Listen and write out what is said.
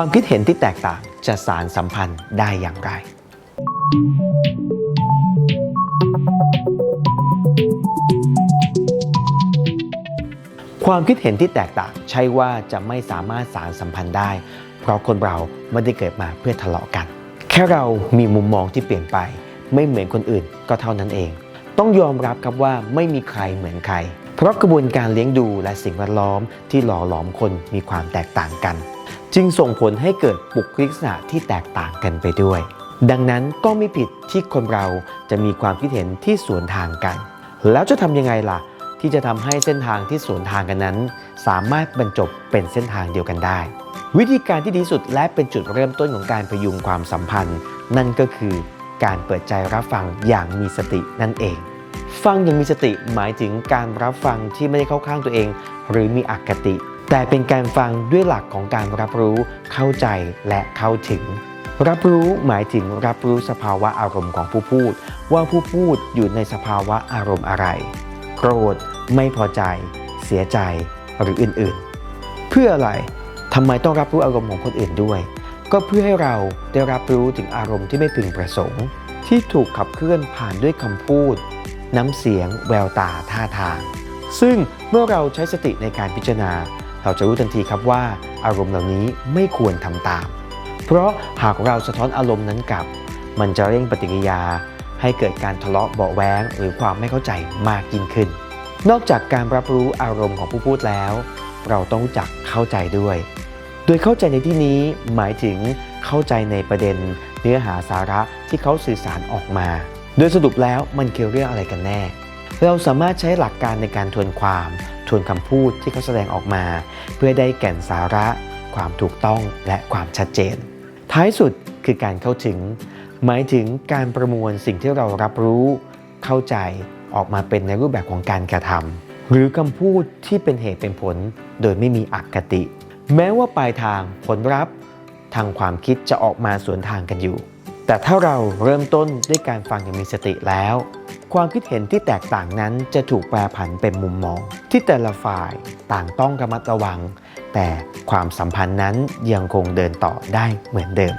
ความคิดเห็นที่แตกต่างจะสารสัมพันธ์ได้อย่างไร ความคิดเห็นที่แตกต่างใช่ว่าจะไม่สามารถสารสัมพันธ์ได้ เพราะคนเราไม่ได้เกิดมาเพื่อทะเลาะกัน แค่เรามีมุมมองที่เปลี่ยนไป ไม่เหมือนคนอื่นก็เท่านั้นเอง ต้องยอมรับครับว่าไม่มีใครเหมือนใคร เพราะกระบวนการเลี้ยงดูและสิ่งแวดล้อมที่หล่อหลอมคนมีความแตกต่างกัน จึงส่งผลให้เกิดบุคลิกษณะที่แตกต่างกันไปด้วย ดังนั้นก็ไม่ผิดที่คนเราจะมีความคิดเห็นที่สวนทางกัน แล้วจะทำยังไงล่ะ ที่จะทำให้เส้นทางที่สวนทางกันนั้น สามารถบรรจบเป็นเส้นทางเดียวกันได้ วิธีการที่ดีสุดและเป็นจุดเริ่มต้นของการพยุงความสัมพันธ์ นั่นก็คือการเปิดใจรับฟังอย่างมีสตินั่นเอง ฟังอย่างมีสติหมายถึงการรับฟังที่ไม่ได้เข้าข้างตัวเอง หรือมีอคติ แต่เป็นการฟังด้วยหลักของการรับรู้เข้าใจและเข้าถึง รับรู้หมายถึงรับรู้สภาวะอารมณ์ของผู้พูด ว่าผู้พูดอยู่ในสภาวะอารมณ์อะไร โกรธ ไม่พอใจ เสียใจหรืออื่นๆ เพื่ออะไรทำไมต้องรับรู้อารมณ์ของคนอื่นด้วย ก็เพื่อให้เราได้รับรู้ถึงอารมณ์ที่ไม่พึงประสงค์ ที่ถูกขับเคลื่อนผ่านด้วยคำพูด น้ำเสียง แววตาท่าทาง ซึ่งเมื่อเราใช้สติในการพิจารณา เราจะรู้ทันทีครับว่าอารมณ์เหล่านี้ไม่ควรทำตาม เพราะหากเราสะท้อนอารมณ์นั้นกลับ มันจะเร่งปฏิกิริยา ให้เกิดการทะเลาะเบาะแว้งหรือความไม่เข้าใจมากยิ่งขึ้น นอกจากการรับรู้อารมณ์ของผู้พูดแล้ว เราต้องรู้จักเข้าใจด้วย โดยเข้าใจในที่นี้หมายถึงเข้าใจในประเด็น เนื้อหาสาระที่เขาสื่อสารออกมา โดยสรุปแล้วมันคือเรื่องอะไรกันแน่ เราสามารถใช้หลักการในการทวนความ ทวนคำพูดที่เขาแสดงออกมา เพื่อได้แก่นสาระ ความถูกต้องและความชัดเจน ท้ายสุดคือการเข้าถึง หมายถึงการประมวลสิ่งที่เรารับรู้ เข้าใจออกมาเป็นในรูปแบบของการกระทำหรือคำพูดที่เป็นเหตุเป็นผล โดยไม่มีอคติ แม้ว่าปลายทางผลลัพธ์ทางความคิดจะออกมาสวนทางกันอยู่ แต่ถ้าเราเริ่มต้นด้วยการฟังอย่างมีสติแล้ว ความคิดเห็นที่แตกต่างนั้นจะถูกแปรผันเป็นมุมมอง ที่แต่ละฝ่ายต่างต้องระมัดระวัง แต่ความสัมพันธ์นั้นยังคงเดินต่อได้เหมือนเดิม